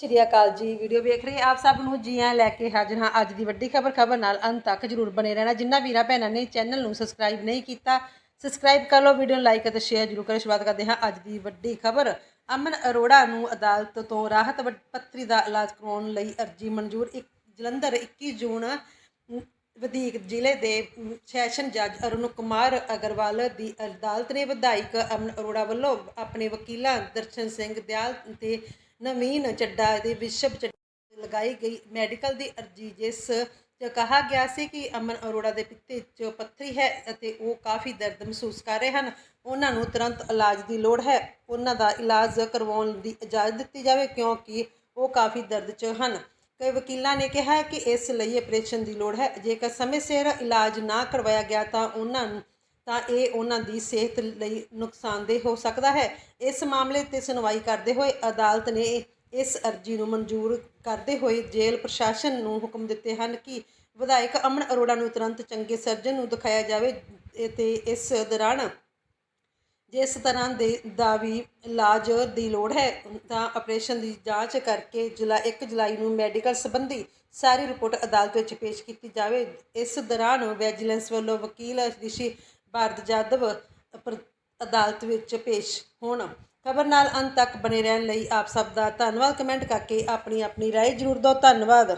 ਸ਼੍ਰੀ ਅਕਾਲ ਜੀ। ਵੀਡੀਓ ਵੇਖ ਰਹੇ ਆਪ ਸਭ ਨੂੰ ਜੀਆਂ ਲੈ ਕੇ ਹਾਜ਼ਰ ਹਾਂ ਅੱਜ ਦੀ ਵੱਡੀ ਖਬਰ। ਖਬਰ ਨਾਲ ਅੰਤ ਤੱਕ ਜਰੂਰ ਬਣੇ ਰਹਿਣਾ। ਜਿੰਨਾ ਵੀਰਾਂ ਭੈਣਾਂ ਨੇ ਚੈਨਲ ਨੂੰ ਸਬਸਕ੍ਰਾਈਬ ਨਹੀਂ ਕੀਤਾ, ਸਬਸਕ੍ਰਾਈਬ ਕਰ ਲਓ, ਵੀਡੀਓ ਨੂੰ ਲਾਈਕ ਅਤੇ ਸ਼ੇਅਰ ਜਰੂਰ ਕਰੋ। ਸ਼ੁਰੂਆਤ ਕਰਦੇ ਹਾਂ ਅੱਜ ਦੀ ਵੱਡੀ ਖਬਰ। ਅਮਨ ਅਰੋੜਾ ਨੂੰ ਅਦਾਲਤ ਤੋਂ ਰਾਹਤ ਵ- ਪੱਤਰੀ ਦਾ ਇਲਾਜ ਕਰਾਉਣ ਲਈ ਅਰਜੀ ਮਨਜ਼ੂਰ। ਇੱਕ ਜਲੰਧਰ 21 ਜੂਨ ਵਧੀਕ ਜ਼ਿਲ੍ਹੇ ਦੇ ਸੈਸ਼ਨ ਜੱਜ ਅਰੁਣ ਕੁਮਾਰ ਅਗਰਵਾਲ ਦੀ ਅਦਾਲਤ ਨੇ ਵਿਧਾਇਕ ਅਮਨ ਅਰੋੜਾ ਵੱਲੋਂ ਆਪਣੇ ਵਕੀਲਾਂ ਦਰਸ਼ਨ ਸਿੰਘ ਦਿਆਲ ਤੇ ਨਵੀਨ ਚੱਡਾ ਦੇ ਵਿਸ਼ਵ ਚੱਡਾ ਲਗਾਈ ਗਈ ਮੈਡੀਕਲ ਦੀ ਅਰਜੀ, ਜਿਸ 'ਚ ਕਿਹਾ ਗਿਆ ਸੀ ਕਿ ਅਮਨ ਅਰੋੜਾ ਦੇ ਪਿੱਤੇ 'ਚ ਪੱਥਰੀ ਹੈ ਅਤੇ ਉਹ ਕਾਫੀ ਦਰਦ ਮਹਿਸੂਸ ਕਰ ਰਹੇ ਹਨ। ਉਹਨਾਂ ਨੂੰ ਤੁਰੰਤ ਇਲਾਜ ਦੀ ਲੋੜ ਹੈ। ਉਹਨਾਂ ਦਾ ਇਲਾਜ ਕਰਵਾਉਣ ਦੀ ਇਜਾਜ਼ਤ ਦਿੱਤੀ ਜਾਵੇ, ਕਿਉਂਕਿ ਉਹ ਕਾਫੀ ਦਰਦ 'ਚ ਹਨ। ਕਈ ਵਕੀਲਾਂ ਨੇ ਕਿਹਾ ਕਿ ਇਸ ਲਈ ਆਪਰੇਸ਼ਨ ਦੀ ਲੋੜ ਹੈ। ਜੇਕਰ ਸਮੇਂ ਸਿਰ ਇਲਾਜ ਨਾ ਕਰਵਾਇਆ ਗਿਆ ਤਾਂ ਉਹਨਾਂ ਤਾਂ ਇਹ ਉਹਨਾਂ ਦੀ ਸਿਹਤ ਲਈ ਨੁਕਸਾਨਦੇਹ ਹੋ ਸਕਦਾ ਹੈ। ਇਸ ਮਾਮਲੇ ਤੇ ਸੁਣਵਾਈ ਕਰਦੇ ਹੋਏ ਅਦਾਲਤ ਨੇ ਇਸ ਅਰਜੀ ਨੂੰ ਮਨਜ਼ੂਰ ਕਰਦੇ ਹੋਏ ਜੇਲ੍ਹ ਪ੍ਰਸ਼ਾਸਨ ਨੂੰ ਹੁਕਮ ਦਿੱਤੇ ਹਨ ਕਿ ਵਿਧਾਇਕ ਅਮਨ ਅਰੋੜਾ ਨੂੰ ਤੁਰੰਤ ਚੰਗੇ ਸਰਜਨ ਨੂੰ ਦਿਖਾਇਆ ਜਾਵੇ ਇਹ ਤੇ ਇਸ ਦੌਰਾਨ ਜਿਸ ਤਰ੍ਹਾਂ ਦੇ ਦਾ ਵੀ ਇਲਾਜ ਦੀ ਲੋੜ ਹੈ, ਤਾਂ ਆਪਰੇਸ਼ਨ ਦੀ ਜਾਂਚ ਕਰਕੇ ਜੁਲਾਈ 1 ਜੁਲਾਈ ਨੂੰ ਮੈਡੀਕਲ ਸੰਬੰਧੀ ਸਾਰੀ ਰਿਪੋਰਟ ਅਦਾਲਤ ਵਿੱਚ ਪੇਸ਼ ਕੀਤੀ ਜਾਵੇ। ਇਸ ਦੌਰਾਨ ਵਿਜੀਲੈਂਸ ਵੱਲੋਂ ਵਕੀਲ ਰਿਸ਼ੀ ਭਾਰਤ ਜਾਦਵ ਅਦਾਲਤ ਵਿੱਚ ਪੇਸ਼ ਹੋਣ। ਖਬਰ ਨਾਲ ਅੰਤ ਤੱਕ ਬਣੇ ਰਹਿਣ ਲਈ ਆਪ ਸਭ ਦਾ ਧੰਨਵਾਦ। ਕਮੈਂਟ ਕਰਕੇ ਆਪਣੀ ਆਪਣੀ ਰਾਏ ਜ਼ਰੂਰ ਦਿਓ। ਧੰਨਵਾਦ।